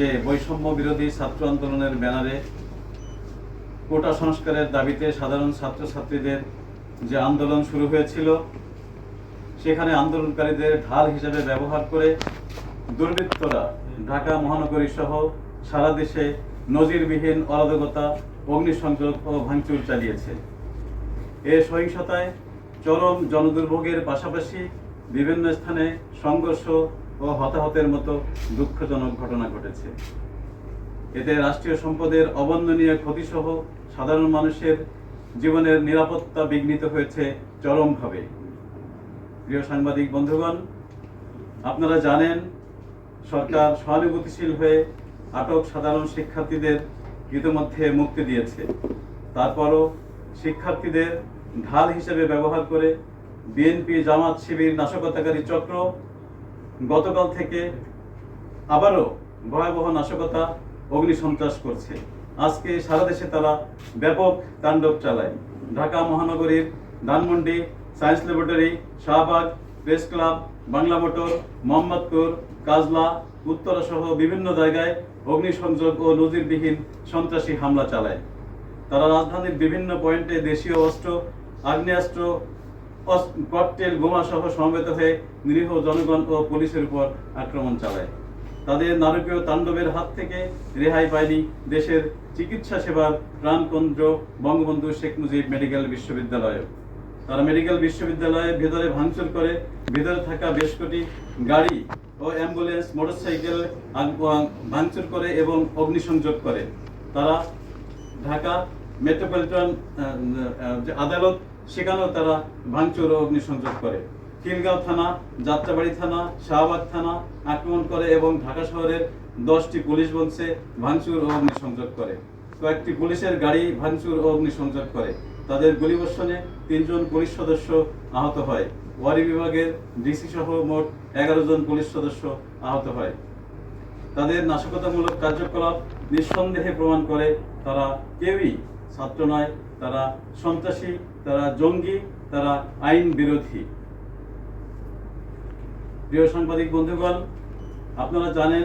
যে বৈষম্য বিরোধী ছাত্র আন্দোলনের ব্যানারে কোটা সংস্কারের দাবিতে সাধারণ ছাত্রছাত্রীদের যে আন্দোলন শুরু হয়েছিল, সেখানে আন্দোলনকারীদের ঢাল হিসেবে ব্যবহার করে দুর্বৃত্তরা ঢাকা মহানগরী সহ সারা দেশে নজিরবিহীন অরাজকতা, অগ্নিসংযোগ ও ভাঙচুর চালিয়েছে। এ সহিংসতায় চরম জনদুর্ভোগের পাশাপাশি বিভিন্ন স্থানে সংঘর্ষ ও হতাহতের মতো দুঃখজনক ঘটনা ঘটেছে। এতে রাষ্ট্রীয় সম্পদের অবর্ণনীয় ক্ষতিসহ সাধারণ মানুষের জীবনের নিরাপত্তা বিঘ্নিত হয়েছে চরমভাবে। প্রিয় সাংবাদিক বন্ধুগণ, আপনারা জানেন, সরকার সহানুভূতিশীল হয়ে আটক সাধারণ শিক্ষার্থীদের ইতিমধ্যে মুক্তি দিয়েছে। তারপরও শিক্ষার্থীদের ঢাল হিসেবে ব্যবহার করে বিএনপি জামাত শিবির নাশকতাকারী চক্র গতকাল থেকে আবারও ভয়াবহ নাশকতা অগ্নিসন্ত্রাস করছে। আজকে সারা দেশে তারা ব্যাপক তাণ্ডব চালায়। ঢাকা মহানগরীর Dhanmondi science laboratory, Shahbag press club, Bangla motor, Mohammadpur, Kajla, Uttara সহ বিভিন্ন জায়গায় অগ্নিসংযোগ ও নজিরবিহীন সন্ত্রাসী হামলা চালায়। তারা রাজধানীর বিভিন্ন পয়েন্টে দেশীয় অস্ত্র, আগ্নেয়াস্ত্র ককটেল বোমা সহ সমবেত হয়ে নিরীহ জনগণ ও পুলিশের উপর আক্রমণ চালায়। তাদের নারকীয় তাণ্ডবের হাত থেকে রেহাই পায়নি দেশের চিকিৎসা সেবার প্রাণকেন্দ্র বঙ্গবন্ধু শেখ মুজিব মেডিকেল বিশ্ববিদ্যালয়। তারা মেডিকেল বিশ্ববিদ্যালয়ের ভেতরে ভাঙচুর করে, ভেতরে থাকা বেশ কটি গাড়ি ও অ্যাম্বুলেন্স, মোটরসাইকেল ভাঙচুর করে এবং অগ্নিসংযোগ করে। তারা ঢাকা মেট্রোপলিটন আদালত সেখানেও তারা ভাঙচুর ও অগ্নিসংযোগ করে। খিলগাঁও থানা, যাত্রাবাড়ি থানা, শাহবাগ থানা আক্রমণ করে এবং ঢাকা শহরের দশটি পুলিশ বংশে ভাঙচুর ও অগ্নিসংযোগ করে। কয়েকটি পুলিশের গাড়ি ভাঙচুর ও অগ্নিসংযোগ করে। তাদের গুলিবর্ষণে তিনজন পুলিশ সদস্য আহত হয়। ওয়ারি বিভাগের ডিসি সহ মোট এগারো জন পুলিশ সদস্য আহত হয়। তাদের নাশকতামূলক কার্যকলাপ নিঃসন্দেহে প্রমাণ করে তারা কেউই ছাত্র নয়, তারা সন্ত্রাসী তারা জঙ্গি, তারা আইন বিরোধী। প্রিয় সাংবাদিক বন্ধুগণ, আপনারা জানেন,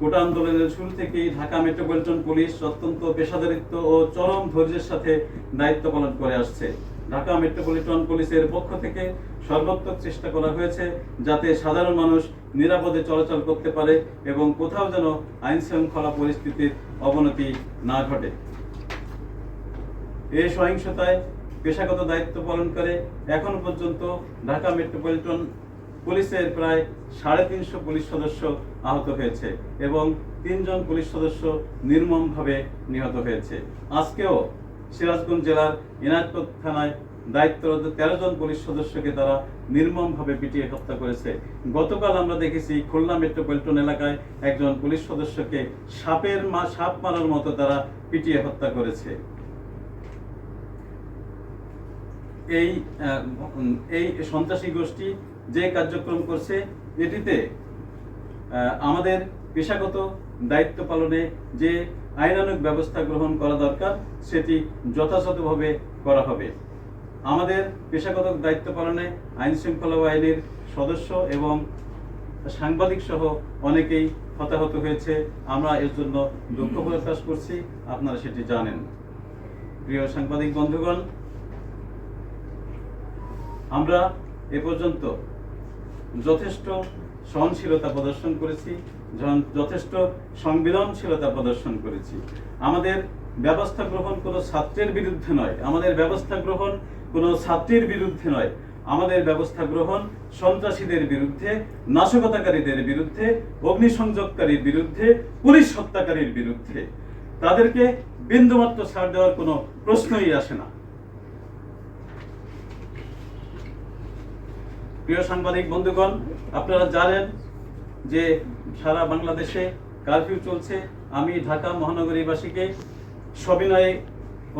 কোটা আন্দোলনের শুরু থেকেই ঢাকা মেট্রোপলিটন পুলিশ অত্যন্ত পেশাদারিত্ব ও চরম ধৈর্যের সাথে দায়িত্ব পালন করে আসছে। ঢাকা মেট্রোপলিটন পুলিশের পক্ষ থেকে সর্বাত্মক চেষ্টা করা হয়েছে যাতে সাধারণ মানুষ নিরাপদে চলাচল করতে পারে এবং কোথাও যেন আইন শৃঙ্খলা পরিস্থিতির অবনতি না ঘটে। এই সহিংসতায় পেশাগত দায়িত্ব পালন করে। এখন পর্যন্ত ঢাকা মেট্রোপলিটন পুলিশের প্রায় সাড়ে তিনশো পুলিশ সদস্য আহত হয়েছে এবং তিনজন পুলিশ সদস্য নির্মমভাবে নিহত হয়েছে। আজকেও সিরাজগঞ্জ জেলার ইনায়তপুর থানায় দায়িত্বরত তেরো জন পুলিশ সদস্যকে তারা নির্মমভাবে পিটিয়ে হত্যা করেছে। গতকাল আমরা দেখেছি খুলনা মেট্রোপলিটন এলাকায় একজন পুলিশ সদস্যকে সাপের মা সাপ মারার মতো তারা পিটিয়ে হত্যা করেছে। এই এই সন্ত্রাসী গোষ্ঠী যে কার্যক্রম করছে, এটিতে আমাদের পেশাগত দায়িত্ব পালনে যে আইনানুগ ব্যবস্থা গ্রহণ করা দরকার, সেটি যথাযথভাবে করা হবে। আমাদের পেশাগত দায়িত্ব পালনে আইন শৃঙ্খলা বাহিনীর সদস্য এবং সাংবাদিক সহ অনেকেই হতাহত হয়েছে। আমরা এর জন্য দুঃখ প্রকাশ করছি। আপনারা সেটি জানেন। প্রিয় সাংবাদিক বন্ধুগণ আমরা এ পর্যন্ত যথেষ্ট সহনশীলতা প্রদর্শন করেছি যথেষ্ট সংবেদনশীলতা প্রদর্শন করেছি। আমাদের ব্যবস্থা গ্রহণ কোনো ছাত্রের বিরুদ্ধে নয়, আমাদের ব্যবস্থা গ্রহণ কোনো ছাত্রীর বিরুদ্ধে নয়। আমাদের ব্যবস্থা গ্রহণ সন্ত্রাসীদের বিরুদ্ধে, নাশকতাকারীদের বিরুদ্ধে, অগ্নিসংযোগকারীর বিরুদ্ধে, পুলিশ হত্যাকারীর বিরুদ্ধে। তাদেরকে বিন্দুমাত্র ছাড় দেওয়ার কোনো প্রশ্নই আসে না। প্রিয় সাংবাদিক বন্ধুগণ, আপনারা জানেন যে সারা বাংলাদেশে কারফিউ চলছে। আমি ঢাকা মহানগরীবাসীকে সবিনয়ে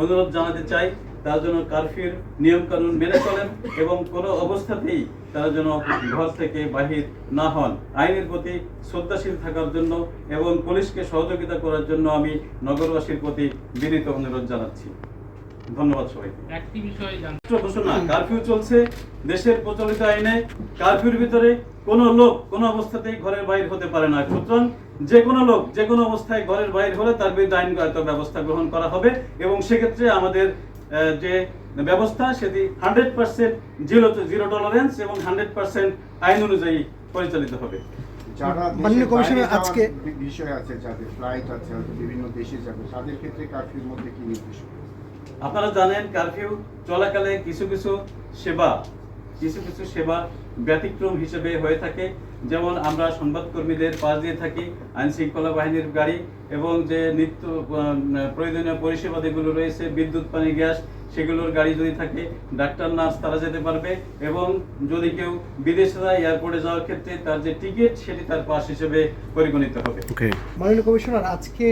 অনুরোধ জানাতে চাই, তার জন্য কারফিউর নিয়মকানুন মেনে চলেন এবং কোনো অবস্থাতেই তারা যেন ঘর থেকে বাহির না হন। আইনের প্রতি শ্রদ্ধাশীল থাকার জন্য এবং পুলিশকে সহযোগিতা করার জন্য আমি নগরবাসীর প্রতি বিনীত অনুরোধ জানাচ্ছি। ধন্যবাদ সবাইকে। একটি বিষয় ঘোষণা কারফিউ চলছে দেশের প্রচলিত আইনে কারফিউর ভিতরে কোনো লোক কোনো অবস্থাতেই ঘরের বাইরে হতে পারে না। সুতরাং যে কোনো লোক যে কোনো অবস্থায় ঘরের বাইরে হলে তার বিরুদ্ধে আইনগত ব্যবস্থা গ্রহণ করা হবে এবং সেক্ষেত্রে আমাদের যে ব্যবস্থা সেটি hundred percent zero zero tolerance এবং হান্ড্রেড পার্সেন্ট আইন অনুযায়ী পরিচালিত হবে। আজকে- বিষয় আছে যাদের ফ্লাইট আছে বিভিন্ন দেশে যাবে তাদের ক্ষেত্রে কারফিউর মধ্যে কি নির্দেশ আপনারা জানেন কারফিউ চলাকালে কিছু কিছু সেবা কিছু কিছু সেবা ব্যতিক্রম হিসেবে হয়ে থাকে। যেমন আমরা সংবাদকর্মীদের পাশ দিয়ে থাকি আইন শৃঙ্খলা বাহিনীর গাড়ি এবং যে নিত্য প্রয়োজনীয় পরিষেবা যেগুলো রয়েছে বিদ্যুৎ পানি গ্যাস সেগুলোর গাড়ি যদি থাকে ডাক্তার নার্স তারা যেতে পারবে এবং যদি কেউ বিদেশে যায় এয়ারপোর্টে যাওয়ার ক্ষেত্রে তার যে টিকিট সেটি তার পাস হিসেবে পরিগণিত হবে। মাননীয় কমিশনার আজকে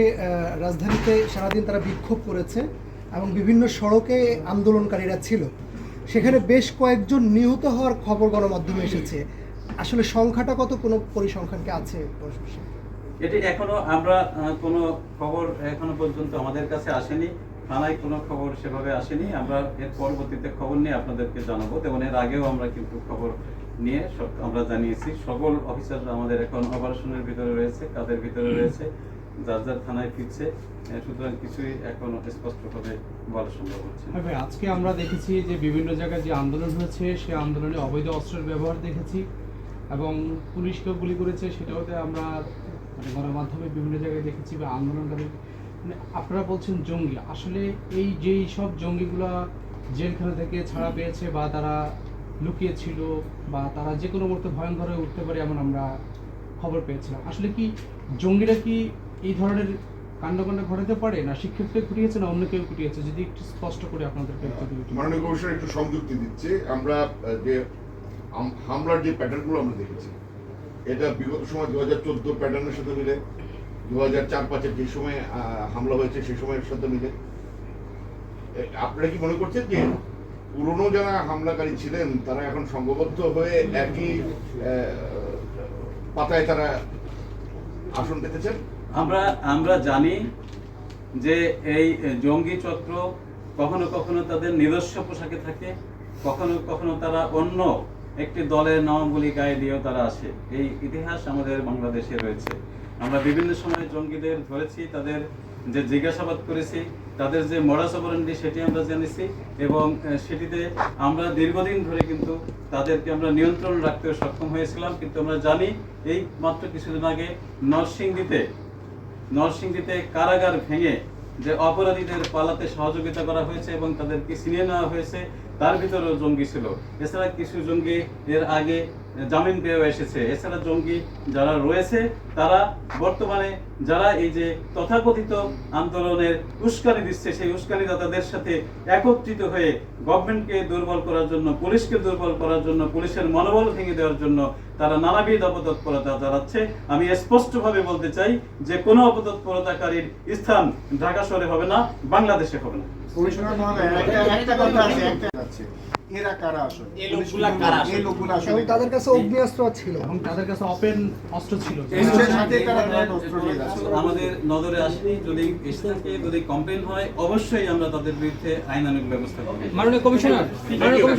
রাজধানীতে সারাদিন তারা বিক্ষোভ করেছে। এবং বিভিন্ন সড়কে আন্দোলনকারীরা ছিল। সেখানে বেশ কয়েকজন নিহত হওয়ার খবর গণমাধ্যমে এসেছে। আসলে সংখ্যাটা কত? কোনো পরিসংখ্যানকে আছে? এটি এখনও আমরা কোনো খবর এখনও পর্যন্ত আমাদের কাছে আসেনি। থানায় কোনো খবর সেভাবে আসেনি। আমরা এর পরবর্তীতে খবর নিয়ে আপনাদেরকে জানাব। এবং এর আগেও আমরা কিন্তু খবর নিয়ে আমরা জানিয়েছি। সকল অফিসাররা আমাদের এখন অপারেশনের ভিতরে রয়েছে কাদের ভিতরে রয়েছে। যার যার থানায় ফিরছে সুতরাং কিছুই এখন স্পষ্টভাবে বলা সম্ভব হচ্ছে হ্যাঁ আজকে আমরা দেখেছি যে বিভিন্ন জায়গায় যে আন্দোলন হয়েছে সেই আন্দোলনে অবৈধ অস্ত্রের ব্যবহার দেখেছি এবং পুলিশকেও গুলি করেছে সেটাওতে আমরা মানে গণমাধ্যমে বিভিন্ন জায়গায় দেখেছি বা আন্দোলনকারী মানে আপনারা বলছেন জঙ্গি। আসলে এই যেই সব জঙ্গিগুলা জেলখানা থেকে ছাড়া পেয়েছে বা তারা লুকিয়ে ছিল বা তারা যে কোনো মুহূর্তে ভয়ঙ্কর হয়ে উঠতে পারে এমন আমরা খবর পেয়েছিলাম। আসলে কি জঙ্গিরা কি এই ধরনের কাণ্ডকাণ্ড ঘটাতে পারে? না, শিক্ষককে ঘটিয়েছে না অন্য কেউ ঘটিয়েছে যদি একটু স্পষ্ট করে আপনাদেরকে মাননীয় একটু সংযুক্তি দিচ্ছে। আমরা যে হামলার যে প্যাটার্নগুলো আমরা দেখেছি, এটা বিগত সময় দু হাজার চোদ্দোর প্যাটার্নের সাথে মিলে দু হাজার চার পাঁচের যে সময় হামলা হয়েছে সেই সময়ের সাথে মিলে। আপনারা কি মনে করছেন যে পুরনো যারা হামলাকারী ছিলেন, তারা এখন সংঘবদ্ধ হয়ে একই পাতায় তারা আসন পেতেছেন? আমরা আমরা জানি যে এই জঙ্গি চক্র কখনো কখনো তাদের নিজস্ব পোশাকে থাকে, কখনো কখনো তারা অন্য একটি দলের নামাবলী গায়ে দিয়েও তারা আসে। এই ইতিহাস আমাদের বাংলাদেশে রয়েছে। আমরা বিভিন্ন সময় জঙ্গিদের ধরেছি, তাদের যে জিজ্ঞাসাবাদ করেছি, তাদের যে মডাস অপারেন্ডি সেটি আমরা জেনেছি এবং সেটিতে আমরা দীর্ঘদিন ধরে কিন্তু তাদেরকে আমরা নিয়ন্ত্রণ রাখতে সক্ষম হয়েছিলাম। কিন্তু আমরা জানি, এই মাত্র কিছুদিন আগে নরসিংদীতে নরসিংদীতে কারাগার ভেঙে যে অপরাধীদের পালাতে সহযোগিতা করা হয়েছে এবং তাদেরকে ছিনিয়ে নেওয়া হয়েছে তার ভিতরেও জঙ্গি ছিল। এছাড়া কিছু জঙ্গি এর আগে জামিন পেয়েও এসেছে। এছাড়া জঙ্গি যারা রয়েছে, তারা বর্তমানে যারা এই যে তথাকথিত আন্দোলনের উস্কানি দিচ্ছে, সেই উস্কানিদাতাদের সাথে একত্রিত হয়ে গভর্নমেন্টকে দুর্বল করার জন্য, পুলিশকে দুর্বল করার জন্য, পুলিশের মনোবল ভেঙে দেওয়ার জন্য তারা নানাবিধ অপতৎপরতা চালাচ্ছে। আমি স্পষ্টভাবে বলতে চাই যে কোনো অপতৎপরতাকারীর স্থান ঢাকা শহরে হবে না, বাংলাদেশে হবে না। কমিশনার মহোদয় একটা কথা আছে একটা আছে। এরা কারা আসলে? এই লোকগুলা কারা আসলে? এই লোকগুলা আসলে তাদের কাছে অগ্নিঅস্ত্র ছিল। এবং তাদের কাছে ওপেন অস্ত্র ছিল। পুলিশের সাথে তারা অস্ত্র নিয়ে আমাদের নজরে আসেনি যদি এসে থাকে যদি কমপ্লেন হয় অবশ্যই আমরা তাদের বিরুদ্ধে আইনানুগ ব্যবস্থা করব মাননীয় কমিশনার মাননীয় কমিশনার।